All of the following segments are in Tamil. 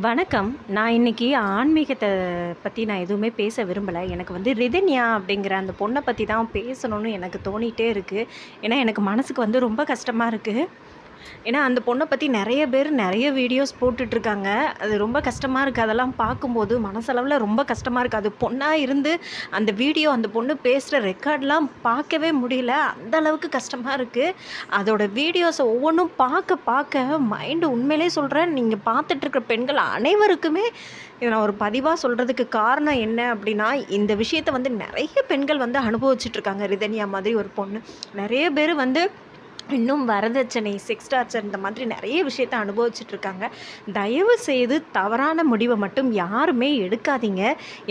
வணக்கம். நான் இன்னைக்கு ஆன்மீகத்தை பற்றி நான் எதுவுமே பேச விரும்பலை. எனக்கு வந்து ரிதன்யா அப்படிங்கிற அந்த பொண்ணை பற்றி தான் பேசணும்னு எனக்கு தோணிகிட்டே இருக்குது ஏன்னா எனக்கு மனசுக்கு வந்து ரொம்ப கஷ்டமாக இருக்குது ஏன்னா அந்த பொண்ணை பற்றி நிறைய பேர் நிறைய வீடியோஸ் போட்டுட்ருக்காங்க. அது ரொம்ப கஷ்டமாக இருக்குது அதெல்லாம் பார்க்கும்போது மனசளவில் ரொம்ப கஷ்டமாக இருக்குது அது பொண்ணாக இருந்து அந்த வீடியோ அந்த பொண்ணு பேசுகிற ரெக்கார்ட்லாம் பார்க்கவே முடியல. அந்த அளவுக்கு கஷ்டமாக இருக்குது அதோட வீடியோஸை ஒவ்வொன்றும் பார்க்க பார்க்க மைண்டு உண்மையிலே சொல்கிறேன் நீங்கள் பார்த்துட்ருக்கிற பெண்கள் அனைவருக்குமே இதை நான் ஒரு பதிவாக சொல்கிறதுக்கு காரணம் என்ன அப்படின்னா இந்த விஷயத்தை வந்து நிறைய பெண்கள் வந்து அனுபவிச்சுட்ருக்காங்க. ரிதன்யா மாதிரி ஒரு பொண்ணு. நிறைய பேர் வந்து இன்னும் வரதட்சணை செக்ஸ் டார்ச்சர் இந்த மாதிரி நிறைய விஷயத்த அனுபவிச்சுட்ருக்காங்க. தயவு செய்து தவறான முடிவை மட்டும் யாருமே எடுக்காதீங்க.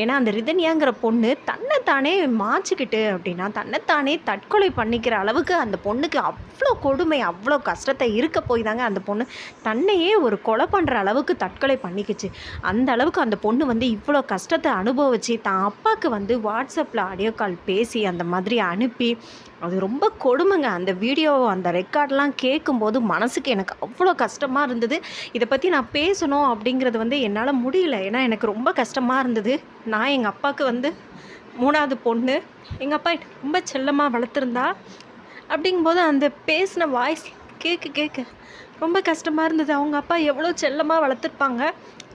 ஏன்னா அந்த ரிதன்யாங்கிற பொண்ணு தன்னைத்தானே மாச்சிக்கிட்டு அப்படின்னா தன்னைத்தானே தற்கொலை பண்ணிக்கிற அளவுக்கு அந்த பொண்ணுக்கு அவ்வளோ கொடுமை அவ்வளோ கஷ்டத்தை இருக்க போய் தாங்க அந்த பொண்ணு தன்னையே ஒரு கொலை பண்ணுற அளவுக்கு தற்கொலை பண்ணிக்கிச்சு. அந்த அளவுக்கு அந்த பொண்ணு வந்து இவ்வளோ கஷ்டத்தை அனுபவிச்சு தான் அப்பாவுக்கு வந்து வாட்ஸ்அப்பில் ஆடியோ கால் பேசி அந்த மாதிரி அனுப்பி அது ரொம்ப கொடுமைங்க. அந்த வீடியோ அந்த ரெக்கார்ட்லாம் கேட்கும்போது மனசுக்கு எனக்கு அவ்வளோ கஷ்டமாக இருந்தது. இதை பற்றி நான் பேசணும் அப்படிங்கிறது வந்து என்னால் முடியல. ஏன்னா எனக்கு ரொம்ப கஷ்டமாக இருந்தது. நான் எங்கள் அப்பாவுக்கு வந்து மூணாவது பொண்ணு. எங்கள் அப்பா ரொம்ப செல்லமாக வளர்த்துருந்தா அப்படிங்கும்போது அந்த பேசின வாய்ஸ் கேட்க கேட்க ரொம்ப கஷ்டமாக இருந்தது. அவங்க அப்பா எவ்வளோ செல்லமாக வளர்த்துருப்பாங்க.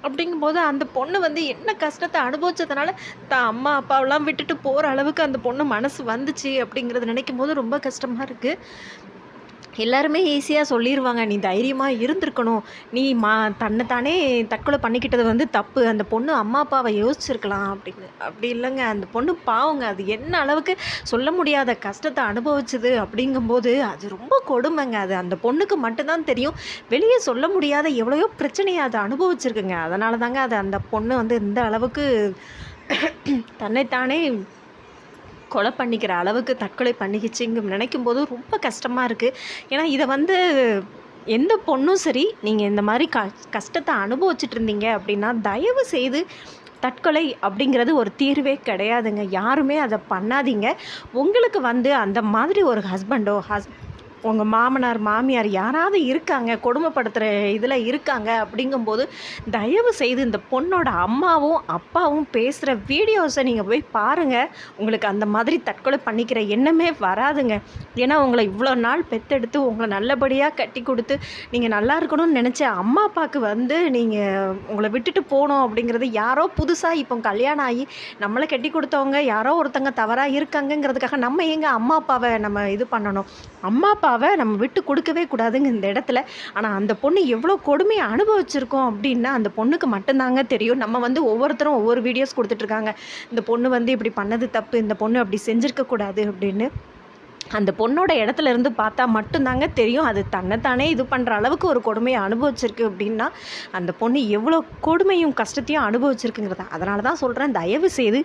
அப்படிங்கும்போது அந்த பொண்ணு வந்து என்ன கஷ்டத்தை அனுபவிச்சதுனால தான் அம்மா அப்பாவெல்லாம் விட்டுட்டு போகிற அளவுக்கு அந்த பொண்ணு மனசு வந்துச்சு அப்படிங்கிறத நினைக்கும் போது ரொம்ப கஷ்டமாக இருக்குது எல்லாருமே ஈஸியாக சொல்லிடுவாங்க நீ தைரியமாக இருந்திருக்கணும். நீ மா தன்னைத்தானே தற்கொலை பண்ணிக்கிட்டது வந்து தப்பு. அந்த பொண்ணு அம்மா அப்பாவை யோசிச்சிருக்கலாம். அப்படின்னு. அப்படி இல்லைங்க. அந்த பொண்ணு பாவங்க. அது என்ன அளவுக்கு சொல்ல முடியாத கஷ்டத்தை அனுபவிச்சது அப்படிங்கும்போது அது ரொம்ப கொடுமைங்க. அது அந்த பொண்ணுக்கு மட்டும்தான் தெரியும். வெளியே சொல்ல முடியாத எவ்வளையோ பிரச்சனையை அதை அனுபவிச்சிருக்குங்க. அதனால தாங்க அது அந்த பொண்ணு வந்து இந்த அளவுக்கு தன்னைத்தானே கொலை பண்ணிக்கிற அளவுக்கு தற்கொலை பண்ணிக்கிச்சுங்க நினைக்கும் போது ரொம்ப கஷ்டமாக இருக்குது ஏன்னா இதை வந்து எந்த பொண்ணும் சரி நீங்கள் இந்த மாதிரி க கஷ்டத்தை அனுபவிச்சுட்டு இருந்தீங்க அப்படின்னா தயவு செய்து தற்கொலை அப்படிங்கிறது ஒரு தீர்வே கிடையாதுங்க. யாருமே அதை பண்ணாதீங்க. உங்களுக்கு வந்து அந்த மாதிரி ஒரு ஹஸ்பண்டோ ஹஸ் உங்கள் மாமனார் மாமியார் யாராவது இருக்காங்க கொடுமைப்படுத்துகிற இதில் இருக்காங்க அப்படிங்கும்போது தயவு செய்து இந்த பொண்ணோட அம்மாவும் அப்பாவும் பேசுகிற வீடியோஸை நீங்கள் போய் பாருங்கள் உங்களுக்கு அந்த மாதிரி தற்கொலை பண்ணிக்கிற எண்ணமே வராதுங்க. ஏன்னா உங்களை இவ்வளோ நாள் பெத்தெடுத்து உங்களை நல்லபடியாக கட்டி கொடுத்து நீங்கள் நல்லா இருக்கணும்னு நினச்ச அம்மா அப்பாவுக்கு வந்து நீங்கள் உங்களை விட்டுட்டு போகணும் அப்படிங்கிறது யாரோ புதுசாக இப்போ கல்யாணம் ஆகி நம்மளை கட்டி கொடுத்தவங்க யாரோ ஒருத்தங்க தவறாக இருக்காங்கங்கிறதுக்காக நம்ம எங்கள் அம்மா அப்பாவை நம்ம இது பண்ணணும்? அம்மா அப்பா அப்பாவை நம்ம விட்டு கொடுக்கவே கூடாதுங்க இந்த இடத்துல. ஆனால் அந்த பொண்ணு எவ்வளோ கொடுமையை அனுபவிச்சிருக்கோம் அப்படின்னா அந்த பொண்ணுக்கு மட்டும்தாங்க தெரியும். நம்ம வந்து ஒவ்வொருத்தரும் ஒவ்வொரு வீடியோஸ் கொடுத்துட்ருக்காங்க. இந்த பொண்ணு வந்து இப்படி பண்ணது தப்பு இந்த பொண்ணு அப்படி செஞ்சுருக்கக்கூடாது அப்படின்னு. அந்த பொண்ணோட இடத்துல இருந்து பார்த்தா மட்டும்தாங்க தெரியும். அது தன்னைத்தானே இது பண்ணுற அளவுக்கு ஒரு கொடுமையை அனுபவிச்சிருக்கு அப்படின்னா அந்த பொண்ணு எவ்வளோ கொடுமையும் கஷ்டத்தையும் அனுபவிச்சிருக்குங்கிறத. அதனால தான் சொல்கிறேன் தயவு செய்து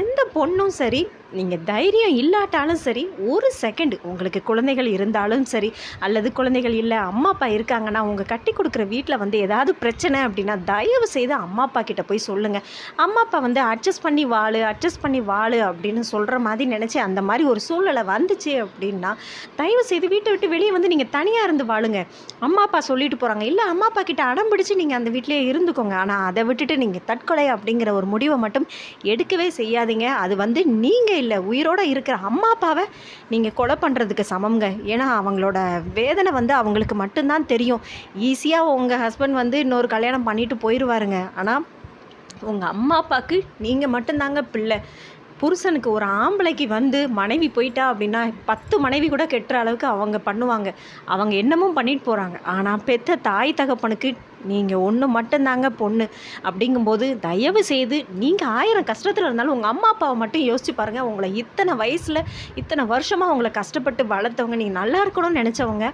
எந்த பொண்ணும் சரி நீங்கள் தைரியம் இல்லாட்டாலும் சரி ஒரு செகண்ட் உங்களுக்கு குழந்தைகள் இருந்தாலும் சரி அல்லது குழந்தைகள் இல்லை அம்மா அப்பா இருக்காங்கன்னா உங்கள் கட்டி கொடுக்குற வீட்டில் வந்து ஏதாவது பிரச்சனை அப்படின்னா தயவு செய்து அம்மா அப்பா கிட்டே போய் சொல்லுங்கள் அம்மா அப்பா வந்து அட்ஜஸ்ட் பண்ணி வாழு அட்ஜஸ்ட் பண்ணி வாழு அப்படின்னு சொல்கிற மாதிரி நினச்சி அந்த மாதிரி ஒரு சூழ்நிலை வந்துச்சு அப்படின்னா தயவு செய்து வீட்டை விட்டு வெளியே வந்து நீங்கள் தனியாக இருந்து வாழுங்க. அம்மா அப்பா சொல்லிட்டு போகிறாங்க இல்லை அம்மா அப்பா கிட்ட அடம் பிடிச்சி நீங்கள் அந்த வீட்டிலேயே இருந்துக்கோங்க. ஆனால் அதை விட்டுட்டு நீங்கள் தற்கொலை அப்படிங்கிற ஒரு முடிவை மட்டும் எடுக்கவே செய்யாதீங்க. அது வந்து நீங்கள் இல்லை உயிரோட இருக்கிற அம்மா அப்பாவை நீங்கள் கொலை பண்ணுறதுக்கு சமம்ங்க. ஏன்னா அவங்களோட வேதனை வந்து அவங்களுக்கு மட்டும்தான் தெரியும். ஈஸியாக உங்கள் ஹஸ்பண்ட் வந்து இன்னொரு கல்யாணம் பண்ணிட்டு போயிடுவாருங்க ஆனால் உங்கள் அம்மா அப்பாவுக்கு நீங்கள் மட்டும்தாங்க பிள்ளை. புருஷனுக்கு ஒரு ஆம்பளைக்கு வந்து மனைவி போயிட்டா அப்படின்னா பத்து மனைவி கூட கெட்டுற அளவுக்கு அவங்க பண்ணுவாங்க. அவங்க என்னமும் பண்ணிட்டு போகிறாங்க ஆனால் பெத்த தாய் தகப்பனுக்கு நீங்கள் ஒன்று மட்டும்தாங்க பொண்ணு. அப்படிங்கும்போது தயவு செய்து நீங்கள் ஆயிரம் கஷ்டத்தில் இருந்தாலும் உங்கள் அம்மா அப்பாவை மட்டும் யோசிச்சு பாருங்கள் உங்களை இத்தனை வயசில் இத்தனை வருஷமாக உங்களை கஷ்டப்பட்டு வளர்த்தவங்க நீங்கள் நல்லா இருக்கணும்னு நினச்சவங்க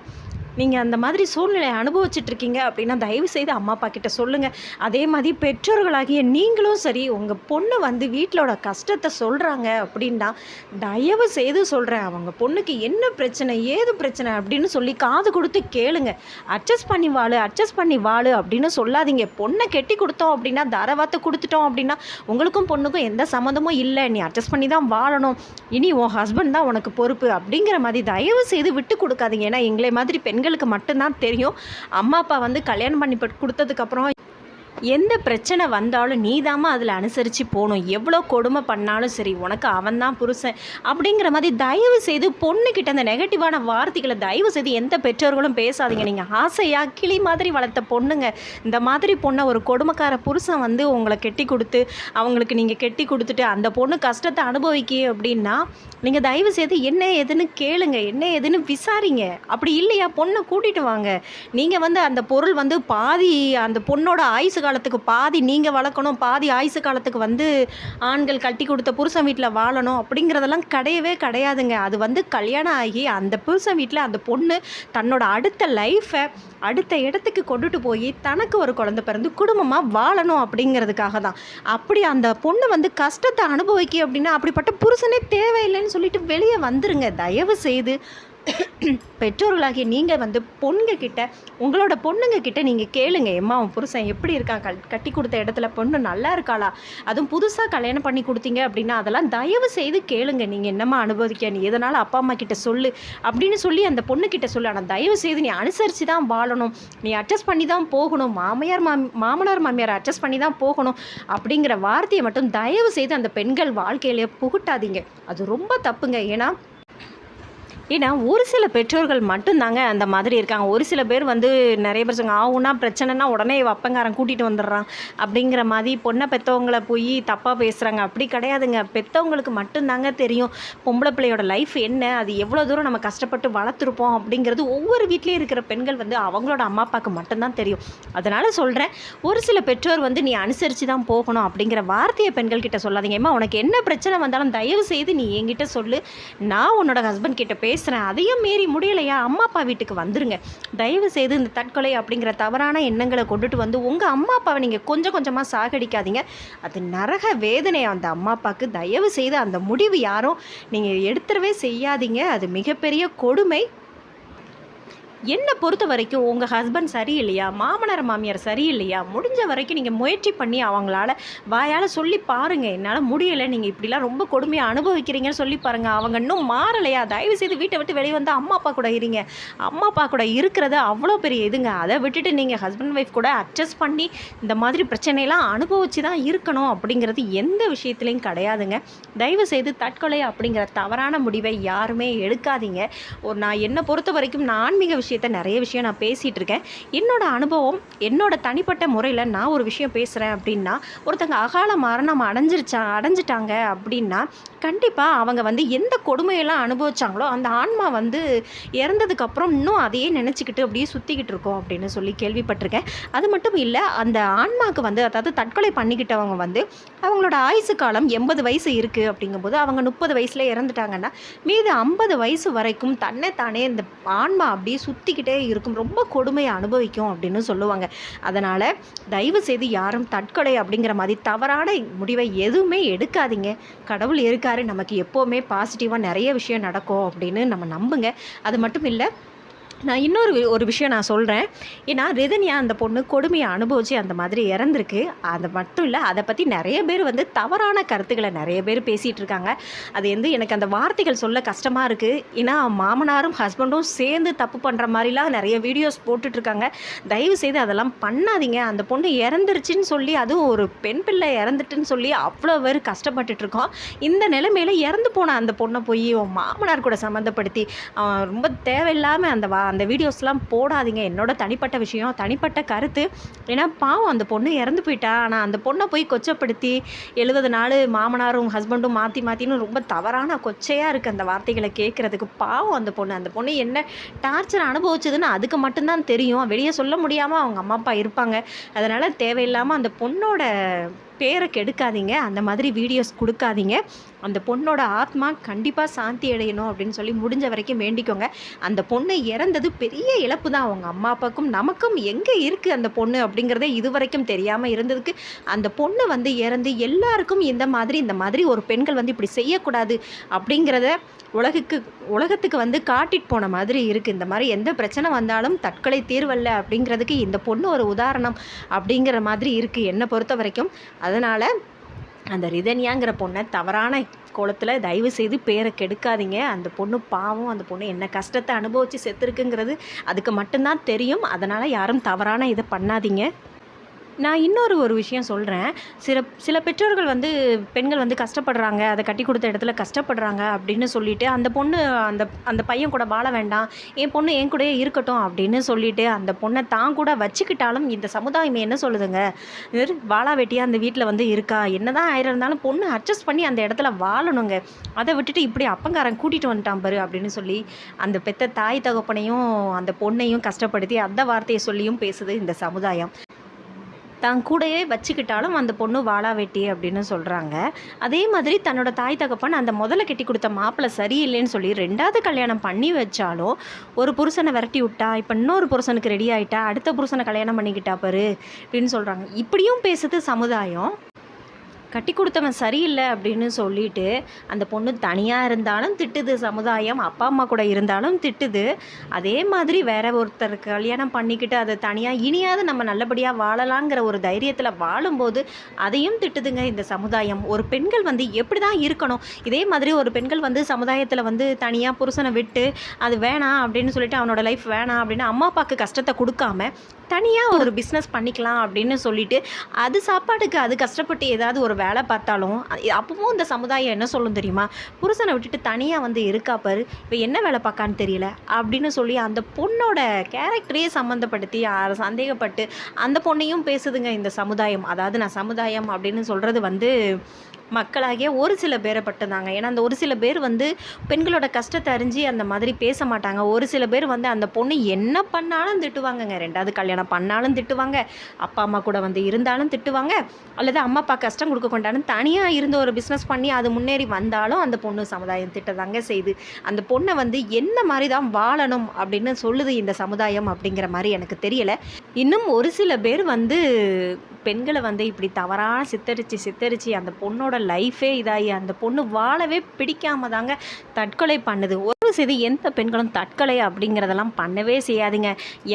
நீங்கள் அந்த மாதிரி சூழ்நிலையை அனுபவிச்சுட்டு இருக்கீங்க அப்படின்னா தயவு செய்து அம்மா அப்பா கிட்ட சொல்லுங்கள் அதே மாதிரி பெற்றோர்களாகிய நீங்களும் சரி உங்கள் பொண்ணு வந்து வீட்டிலோட கஷ்டத்தை சொல்கிறாங்க அப்படின்னா தயவு செய்து சொல்கிறேன் அவங்க பொண்ணுக்கு என்ன பிரச்சனை ஏது பிரச்சனை அப்படின்னு சொல்லி காது கொடுத்து கேளுங்க. அட்ஜஸ்ட் பண்ணி வாழு அட்ஜஸ்ட் பண்ணி வாழு அப்படின்னு சொல்லாதீங்க. பொண்ணை கெட்டி கொடுத்தோம் அப்படின்னா தரவாத்தை கொடுத்துட்டோம் அப்படின்னா உங்களுக்கும் பொண்ணுக்கும் எந்த சம்மந்தமும் இல்லை. நீ அட்ஜஸ்ட் பண்ணி தான் வாழணும். இனி உன் ஹஸ்பண்ட் தான் உனக்கு பொறுப்பு அப்படிங்கிற மாதிரி தயவு செய்து விட்டு கொடுக்காதீங்க. ஏன்னா எங்களை மாதிரி பெண்களுக்கு மட்டும்தான் தெரியும். அம்மா அப்பா வந்து கல்யாணம் பண்ணி கொடுத்ததுக்கப்புறம் எந்த பிரச்சனை வந்தாலும் நீதாம்மா அதில் அனுசரித்து போகணும். எவ்வளோ கொடுமை பண்ணாலும் சரி உனக்கு அவன் தான் புருஷன் அப்படிங்கிற மாதிரி தயவு செய்து பொண்ணுக்கிட்ட அந்த நெகட்டிவான வார்த்தைகளை தயவு செய்து எந்த பெற்றோர்களும் பேசாதீங்க. நீங்கள் ஆசையாக கிளி மாதிரி வளர்த்த பொண்ணுங்க இந்த மாதிரி பொண்ணை ஒரு கொடுமைக்கார புருஷன் வந்து உங்களை கெட்டி கொடுத்து அவங்களுக்கு நீங்கள் கெட்டி கொடுத்துட்டு அந்த பொண்ணு கஷ்டத்தை அனுபவிக்கி அப்படின்னா நீங்கள் தயவு செய்து என்ன ஏதுன்னு கேளுங்க என்ன ஏதுன்னு விசாரிங்க. அப்படி இல்லையா? பொண்ணை கூட்டிகிட்டு வாங்க. நீங்கள் வந்து அந்த பொருள் வந்து பாதி அந்த பொண்ணோட ஆயுசு காலத்துக்கு பாதி நீங்கள் வளர்க்கணும் பாதி ஆயுசு காலத்துக்கு வந்து ஆண்கள் கட்டி கொடுத்த புருஷன் வீட்டில் வாழணும் அப்படிங்கிறதெல்லாம் கிடையவே கிடையாதுங்க. அது வந்து கல்யாணம் ஆகி அந்த புருஷன் வீட்டில் அந்த பொண்ணு தன்னோட அடுத்த லைஃப்பை அடுத்த இடத்துக்கு கொண்டுட்டு போய் தனக்கு ஒரு குழந்தை பிறந்து குடும்பமாக வாழணும் அப்படிங்கிறதுக்காக தான். அப்படி அந்த பொண்ணு வந்து கஷ்டத்தை அனுபவிக்க அப்படின்னா அப்படிப்பட்ட புருஷனே தேவையில்லைன்னு சொல்லிட்டு வெளியே வந்துருங்க. தயவு செய்து பெற்றோர்களாகிய நீங்கள் வந்து பொண்ணுங்க கிட்ட உங்களோட பொண்ணுங்க கிட்ட நீங்கள் கேளுங்க. எம்மா உன் புருஷன் எப்படி இருக்கான்? கல் கட்டி கொடுத்த இடத்துல பொண்ணு நல்லா இருக்காளா? அதுவும் புதுசாக கல்யாணம் பண்ணி கொடுத்தீங்க அப்படின்னா அதெல்லாம் தயவு செய்து கேளுங்க. நீங்கள் என்னம்மா அனுபவிக்க நீ எதனால் அப்பா அம்மா கிட்ட சொல்லு? அப்படின்னு சொல்லி அந்த பொண்ணுக்கிட்ட சொல்லு. ஆனால் தயவு செய்து நீ அனுசரித்து தான் வாழணும். நீ அட்ஜஸ்ட் பண்ணி தான் போகணும். மாமியார் மாமி மாமனார் மாமியார் அட்ஜஸ்ட் பண்ணி தான் போகணும். அப்படிங்கிற வார்த்தையை மட்டும் தயவு செய்து அந்த பெண்கள் வாழ்க்கையிலே புகுட்டாதீங்க. அது ரொம்ப தப்புங்க. ஏன்னா ஏன்னா ஒரு சில பெற்றோர்கள் மட்டும்தாங்க அந்த மாதிரி இருக்காங்க. ஒரு சில பேர் வந்து நிறைய பேர் சொல்லுங்க ஆகுனா பிரச்சனைனா உடனே அப்பங்காரன் கூட்டிகிட்டு வந்துடுறான். அப்படிங்கிற மாதிரி பொண்ணை பெற்றவங்கள போய் தப்பாக பேசுகிறாங்க அப்படி கிடையாதுங்க. பெற்றவங்களுக்கு மட்டும்தாங்க தெரியும் பொம்பளை பிள்ளையோட லைஃப் என்ன அது எவ்வளோ தூரம் நம்ம கஷ்டப்பட்டு வளர்த்துருப்போம் அப்படிங்கிறது ஒவ்வொரு வீட்லேயும் இருக்கிற பெண்கள் வந்து அவங்களோட அம்மா அப்பாவுக்கு மட்டும்தான் தெரியும். அதனால் சொல்கிறேன் ஒரு சில பெற்றோர் வந்து நீ அனுசரித்து தான் போகணும் அப்படிங்கிற வார்த்தையை பெண்கள் கிட்ட சொல்லாதீங்க. ஏம்மா உனக்கு என்ன பிரச்சனை வந்தாலும் தயவு செய்து நீ என்கிட்ட சொல்லு. நான் உன்னோட ஹஸ்பண்ட் கிட்ட பேசுகிறேன் அதையும் மீறி முடியலையா? அம்மா அப்பா வீட்டுக்கு வந்துருங்க. தயவு செய்து இந்த தற்கொலை அப்படிங்கிற தவறான எண்ணங்களை கொண்டுட்டு வந்து உங்கள் அம்மா அப்பாவை நீங்கள் கொஞ்சம் கொஞ்சமாக சாகடிக்காதீங்க. அது நரக வேதனை அந்த அம்மா அப்பாவுக்கு தயவு செய்து அந்த முடிவு யாரும் நீங்கள் எடுத்துடவே செய்யாதீங்க. அது மிகப்பெரிய கொடுமை. என்னை பொறுத்த வரைக்கும் உங்கள் ஹஸ்பண்ட் சரியில்லையா? மாமனார் மாமியார் சரியில்லையா? முடிஞ்ச வரைக்கும் நீங்கள் முயற்சி பண்ணி அவங்களால வாயால் சொல்லி பாருங்கள் என்னால் முடியலை. நீங்கள் இப்படிலாம் ரொம்ப கொடுமையாக அனுபவிக்கிறீங்கன்னு சொல்லி பாருங்கள் அவங்க இன்னும் மாறலையா? தயவு செய்து வீட்டை விட்டு வெளியே வந்து அம்மா அப்பா கூட இருங்க. அம்மா அப்பா கூட இருக்கிறது அவ்வளோ பெரிய இதுங்க. அதை விட்டுட்டு நீங்கள் ஹஸ்பண்ட் ஒய்ஃப் கூட அட்ஜஸ்ட் பண்ணி இந்த மாதிரி பிரச்சனையெல்லாம் அனுபவிச்சு தான் இருக்கணும் அப்படிங்கிறது எந்த விஷயத்துலையும் கிடையாதுங்க. தயவு செய்து தற்கொலை அப்படிங்கிற தவறான முடிவை யாருமே எடுக்காதீங்க. ஒரு நான் என்னை பொறுத்த வரைக்கும் நான் ஆன்மீக விஷயம் விஷயத்த நிறைய விஷயம் நான் பேசிகிட்டு இருக்கேன் என்னோட அனுபவம் என்னோட தனிப்பட்ட முறையில் நான் ஒரு விஷயம் பேசுகிறேன் அப்படின்னா ஒருத்தங்க அகால மரணம் அடைஞ்சிருச்சா அடைஞ்சிட்டாங்க அப்படின்னா கண்டிப்பாக அவங்க வந்து எந்த கொடுமையெல்லாம் அனுபவிச்சாங்களோ அந்த ஆன்மா வந்து இறந்ததுக்கப்புறம் இன்னும் அதையே நினச்சிக்கிட்டு அப்படியே சுற்றிக்கிட்டு இருக்கோம் அப்படின்னு சொல்லி கேள்விப்பட்டிருக்கேன். அது மட்டும் இல்லை அந்த ஆன்மாவுக்கு வந்து அதாவது தற்கொலை பண்ணிக்கிட்டவங்க வந்து அவங்களோட ஆயுசு காலம் எண்பது வயசு இருக்குது அப்படிங்கும்போது அவங்க முப்பது வயசில் இறந்துட்டாங்கன்னா மீது ஐம்பது வயசு வரைக்கும் தன்னை தானே இந்த ஆன்மா அப்படியே சுற்றிக்கிட்டே இருக்கும். ரொம்ப கொடுமையை அனுபவிக்கும் அப்படின்னு சொல்லுவாங்க. அதனால் தயவு செய்து யாரும் தற்கொலை அப்படிங்கிற மாதிரி தவறான முடிவை எதுவுமே எடுக்காதீங்க. கடவுள் நமக்கு எப்போவுமே பாசிட்டிவாக நிறைய விஷயம் நடக்கும் அப்படின்னு நம்ம நம்புங்க. அது மட்டும் இல்லை நான் இன்னொரு ஒரு விஷயம் நான் சொல்கிறேன் ஏன்னா ரிதன்யா அந்த பொண்ணு கொடுமையை அனுபவிச்சு அந்த மாதிரி இறந்துருக்கு. அது மட்டும் இல்லை அதை பற்றி நிறைய பேர் வந்து தவறான கருத்துக்களை நிறைய பேர் பேசிகிட்டு இருக்காங்க. அது வந்து எனக்கு அந்த வார்த்தைகள் சொல்ல கஷ்டமாக இருக்குது ஏன்னா மாமனாரும் ஹஸ்பண்டும் சேர்ந்து தப்பு பண்ணுற மாதிரிலாம் நிறைய வீடியோஸ் போட்டுட்ருக்காங்க தயவு செய்து அதெல்லாம் பண்ணாதீங்க. அந்த பொண்ணு இறந்துருச்சுன்னு சொல்லி அதுவும் ஒரு பெண் பிள்ளை இறந்துட்டுன்னு சொல்லி அவ்வளோ பேர் கஷ்டப்பட்டுட்ருக்கோம் இந்த நிலைமையில் இறந்து போன அந்த பொண்ணை போய் உன் மாமனார் கூட சம்மந்தப்படுத்தி அவன் ரொம்ப தேவையில்லாமல் அந்த வா அந்த வீடியோஸ்லாம் போடாதீங்க. என்னோட தனிப்பட்ட விஷயம் தனிப்பட்ட கருத்து. ஏன்னா பாவம் அந்த பொண்ணு இறந்து போயிட்டா. ஆனால் அந்த பொண்ணை போய் கொச்சப்படுத்தி எழுபது நாள் மாமனாரும் ஹஸ்பண்டும் மாற்றி மாற்றின்னு ரொம்ப தவறான கொச்சையாக இருக்குது அந்த வார்த்தைகளை கேட்குறதுக்கு பாவம் அந்த பொண்ணு. அந்த பொண்ணு என்ன டார்ச்சர் அனுபவிச்சதுன்னு அதுக்கு மட்டும்தான் தெரியும். வெளியே சொல்ல முடியாமல் அவங்க அம்மா அப்பா இருப்பாங்க. அதனால் தேவையில்லாமல் அந்த பொண்ணோட பேரை கெடுக்காதீங்க அந்த மாதிரி வீடியோஸ் கொடுக்காதீங்க. அந்த பொண்ணோட ஆத்மா கண்டிப்பாக சாந்தி அடையணும் அப்படின்னு சொல்லி முடிஞ்ச வரைக்கும் வேண்டிக்கோங்க. அந்த பொண்ணு இறந்தது பெரிய இழப்பு தான். அவங்க அம்மா அப்பாவுக்கும் நமக்கும் எங்கே இருக்குது அந்த பொண்ணு அப்படிங்கிறதே இது வரைக்கும் தெரியாமல் இருந்ததுக்கு அந்த பொண்ணு வந்து இறந்து எல்லாருக்கும் இந்த மாதிரி இந்த மாதிரி ஒரு பெண்கள் வந்து இப்படி செய்யக்கூடாது அப்படிங்கிறத உலகுக்கு உலகத்துக்கு வந்து காட்டிட்டு போன மாதிரி இருக்குது இந்த மாதிரி எந்த பிரச்சனை வந்தாலும் தற்கொலை தீர்வல்ல அப்படிங்கிறதுக்கு இந்த பொண்ணு ஒரு உதாரணம் அப்படிங்கிற மாதிரி இருக்குது என்னை பொறுத்த வரைக்கும். அதனால் அந்த ரிதன்யாங்கிற பொண்ணை தவறான கோலத்தில் தயவு செய்து பேரை கெடுக்காதீங்க. அந்த பொண்ணு பாவம் அந்த பொண்ணு என்ன கஷ்டத்தை அனுபவித்து செத்துருக்குங்கிறது அதுக்கு மட்டும்தான் தெரியும். அதனால் யாரும் தவறான இதை பண்ணாதீங்க. நான் இன்னொரு ஒரு விஷயம் சொல்கிறேன் சில சில பெற்றோர்கள் வந்து பெண்கள் வந்து கஷ்டப்படுறாங்க அதை கட்டி கொடுத்த இடத்துல கஷ்டப்படுறாங்க அப்படின்னு சொல்லிட்டு அந்த பொண்ணு அந்த அந்த பையன் கூட வாழ வேண்டாம் என் பொண்ணு என் கூடயே இருக்கட்டும் அப்படின்னு சொல்லிட்டு அந்த பொண்ணை தான் கூட வச்சுக்கிட்டாலும் இந்த சமுதாயம் என்ன சொல்லுதுங்க? வாழா வெட்டியாக அந்த வீட்டில் வந்து இருக்கா? என்னதான் ஆயிரம் இருந்தாலும் பொண்ணு அட்ஜஸ்ட் பண்ணி அந்த இடத்துல வாழணுங்க. அதை விட்டுட்டு இப்படி அப்பங்காரன் கூட்டிகிட்டு வந்துட்டான் பாரு அப்படின்னு சொல்லி அந்த பெத்த தாய் தகப்பனையும் அந்த பொண்ணையும் கஷ்டப்படுத்தி அந்த வார்த்தையை சொல்லியும் பேசுது இந்த சமுதாயம். தான் கூடயே வச்சுக்கிட்டாலும் அந்த பொண்ணு வாழா வெட்டி அப்படின்னு சொல்கிறாங்க அதே மாதிரி தன்னோட தாய் தகப்பன் அந்த முதல்ல கட்டி கொடுத்த மாப்பிள்ளை சரியில்லைன்னு சொல்லி ரெண்டாவது கல்யாணம் பண்ணி வச்சாலும் ஒரு புருஷனை விரட்டி விட்டா இப்போ இன்னொரு புருஷனுக்கு ரெடி ஆகிட்டா அடுத்த புருஷனை கல்யாணம் பண்ணிக்கிட்டா பாரு அப்படின்னு சொல்கிறாங்க இப்படியும் பேசுது சமுதாயம். கட்டி கொடுத்தவன் சரியில்லை அப்படின்னு சொல்லிட்டு அந்த பொண்ணு தனியாக இருந்தாலும் திட்டுது சமுதாயம் அப்பா அம்மா கூட இருந்தாலும் திட்டுது. அதே மாதிரி வேற ஒருத்தர் கல்யாணம் பண்ணிக்கிட்டு அதை தனியாக இனியாவது நம்ம நல்லபடியாக வாழலாங்கிற ஒரு தைரியத்தில் வாழும்போது அதையும் திட்டுதுங்க இந்த சமுதாயம். ஒரு பெண்கள் வந்து எப்படி தான் இருக்கணும்? இதே மாதிரி ஒரு பெண்கள் வந்து சமுதாயத்தில் வந்து தனியாக புருஷனை விட்டு அது வேணாம் அப்படின்னு சொல்லிட்டு அவனோட லைஃப் வேணாம் அப்படின்னு அம்மா அப்பாவுக்கு கஷ்டத்தை கொடுக்காம தனியாக ஒரு பிஸ்னஸ் பண்ணிக்கலாம் அப்படின்னு சொல்லிட்டு அது சாப்பாட்டுக்கு அது கஷ்டப்பட்டு ஏதாவது ஒரு வேலை பார்த்தாலும் அப்பவும் இந்த சமுதாயம் என்ன சொல்லும் தெரியுமா? புருஷனை விட்டுட்டு தனியாக வந்து இருக்கா பாரு இப்போ என்ன வேலை பார்க்கான்னு தெரியல அப்படின்னு சொல்லி அந்த பொண்ணோட கேரக்டரையே சம்மந்தப்படுத்தி சந்தேகப்பட்டு அந்த பொண்ணையும் பேசுதுங்க இந்த சமுதாயம். அதாவது நான் சமுதாயம் அப்படின்னு சொல்கிறது வந்து மக்களாகிய ஒரு சில பேரை பட்டுதாங்க ஏன்னா அந்த ஒரு சில பேர் வந்து பெண்களோட கஷ்டத்தை அறிஞ்சு அந்த மாதிரி பேச மாட்டாங்க. ஒரு சில பேர் வந்து அந்த பொண்ணு என்ன பண்ணாலும் திட்டுவாங்கங்க. ரெண்டாவது கல்யாணம் பண்ணாலும் திட்டுவாங்க. அப்பா அம்மா கூட வந்து இருந்தாலும் திட்டுவாங்க. அல்லது அம்மா அப்பா கஷ்டம் கொடுக்க கொண்டாலும் தனியாக இருந்து ஒரு பிஸ்னஸ் பண்ணி அது முன்னேறி வந்தாலும் அந்த பொண்ணு சமுதாயம் திட்டதாங்க செய்யுது அந்த பொண்ணை வந்து என்ன மாதிரி தான் வாழணும் அப்படின்னு சொல்லுது இந்த சமுதாயம் அப்படிங்கிற மாதிரி எனக்கு தெரியலை. இன்னும் ஒரு சில பேர் வந்து பெண்களை வந்து இப்படி தவறான சித்தரித்து சித்தரித்து அந்த பொண்ணோட லைஃபே இதாகி அந்த பொண்ணு வாழவே பிடிக்காம தாங்க தற்கொலை பண்ணுது. ஒரு செய்து எந்த பெண்களும் தற்கொலை அப்படிங்கிறதெல்லாம் பண்ணவே செய்யாதுங்க.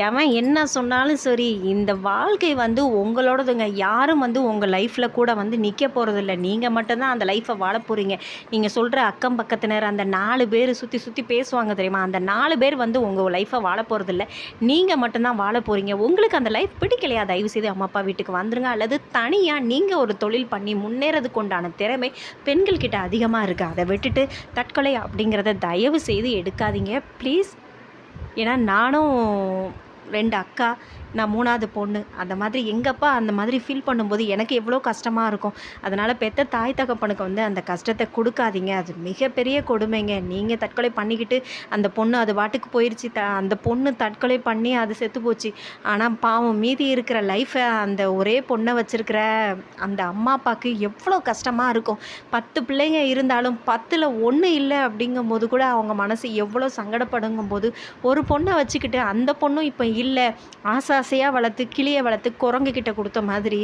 எவன் என்ன சொன்னாலும் சரி இந்த வாழ்க்கை வந்து உங்களோடதுங்க. யாரும் வந்து உங்கள் லைஃப்பில் கூட வந்து நிற்க போகிறதில்ல நீங்கள் மட்டும்தான் அந்த லைஃப்பை வாழ போகிறீங்க நீங்கள் சொல்கிற அக்கம் பக்கத்தினர் அந்த நாலு பேர் சுற்றி சுற்றி பேசுவாங்க தெரியுமா? அந்த நாலு பேர் வந்து உங்கள் லைஃப்பை வாழ போகிறதில்ல நீங்கள் மட்டும்தான் வாழ போகிறீங்க உங்களுக்கு அந்த லைஃப் பிடிக்கலையா? தயவு செய்து அம்மா அப்பா வீட்டுக்கு வந்துருங்க. அல்லது தனியாக நீங்கள் ஒரு தொழில் பண்ணி முன்னேறதுக்கு உண்டான திறமை பெண்கள்கிட்ட அதிகமாக இருக்குது அதை விட்டுட்டு தற்கொலை அப்படிங்கிறத தயவு செய்து எடுக்காதீங்க. ப்ளீஸ் ஏன்னா நானும் ரெண்டு அக்கா நான் மூணாவது பொண்ணு. அந்த மாதிரி எங்கப்பா அந்த மாதிரி ஃபீல் பண்ணும்போது எனக்கு எவ்வளோ கஷ்டமாக இருக்கும். அதனால் பெத்த தாய் தகப்பனுக்கு வந்து அந்த கஷ்டத்தை கொடுக்காதீங்க. அது மிகப்பெரிய கொடுமைங்க. நீங்கள் தற்கொலை பண்ணிக்கிட்டு அந்த பொண்ணு அது வாட்டுக்கு போயிடுச்சு த அந்த பொண்ணு தற்கொலை பண்ணி அது செத்து போச்சு. ஆனால் பாவம் மீதி இருக்கிற லைஃப்பை அந்த ஒரே பொண்ணை வச்சுருக்கிற அந்த அம்மா அப்பாவுக்கு எவ்வளோ கஷ்டமாக இருக்கும். பத்து பிள்ளைங்க இருந்தாலும் பத்தில் ஒன்று இல்லை அப்படிங்கும்போது கூட அவங்க மனசு எவ்வளோ சங்கடப்படுங்கும் போது ஒரு பொண்ணை வச்சுக்கிட்டு அந்த பொண்ணும் இப்போ இல்லை. ஆசை ஆசையாக வளர்த்து கிளியை வளர்த்து குரங்கு கிட்ட கொடுத்த மாதிரி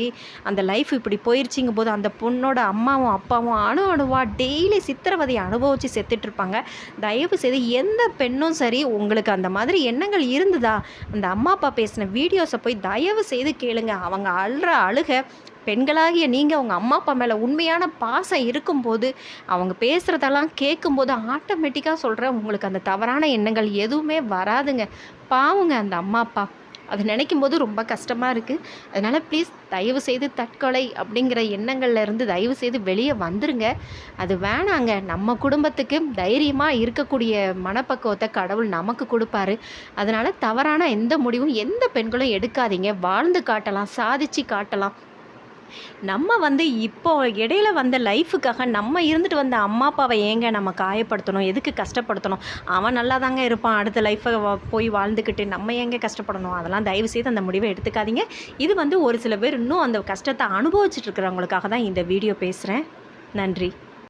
அந்த லைஃப் இப்படி போயிருச்சுங்கும் போது அந்த பொண்ணோட அம்மாவும் அப்பாவும் அணு அணுவாக டெய்லி சித்திரவதையை அனுபவித்து செத்துட்ருப்பாங்க தயவு செய்து எந்த பெண்ணும் சரி உங்களுக்கு அந்த மாதிரி எண்ணங்கள் இருந்ததா? அந்த அம்மா அப்பா பேசின வீடியோஸை போய் தயவு செய்து கேளுங்க. அவங்க அழுற அழுக பெண்களாகிய நீங்கள் அவங்க அம்மா அப்பா மேலே உண்மையான பாசம் இருக்கும்போது அவங்க பேசுகிறதெல்லாம் கேட்கும்போது ஆட்டோமேட்டிக்காக சொல்கிற உங்களுக்கு அந்த தவறான எண்ணங்கள் எதுவுமே வராதுங்க. பாவுங்க அந்த அம்மா அப்பா. அது நினைக்கும் போது ரொம்ப கஷ்டமாக இருக்குது அதனால் ப்ளீஸ் தயவு செய்து தற்கொலை அப்படிங்கிற எண்ணங்கள்ல இருந்து தயவு செய்து வெளியே வந்துருங்க. அது வேணாங்க. நம்ம குடும்பத்துக்கு தைரியமாக இருக்கக்கூடிய மனப்பக்குவத்தை கடவுள் நமக்கு கொடுப்பாரு. அதனால் தவறான எந்த முடிவும் எந்த பெண்களும் எடுக்காதீங்க. வாழ்ந்து காட்டலாம் சாதிச்சு காட்டலாம். நம்ம வந்து இப்போ இடையில வந்த லைஃபுக்காக நம்ம இருந்துட்டு வந்த அம்மா அப்பாவை ஏங்க நம்ம காயப்படுத்தணும்? எதுக்கு கஷ்டப்படுத்தணும்? அவன் நல்லா தாங்க இருப்பான். அடுத்த லைஃப்பை போய் வாழ்ந்துக்கிட்டு நம்ம ஏங்க கஷ்டப்படணும்? அதெல்லாம் தயவு செய்து அந்த முடிவை எடுத்துக்காதீங்க. இது வந்து ஒரு சில பேர் இன்னும் அந்த கஷ்டத்தை அனுபவிச்சுட்டு இருக்கிறவங்களுக்காக தான் இந்த வீடியோ பேசுகிறேன் நன்றி.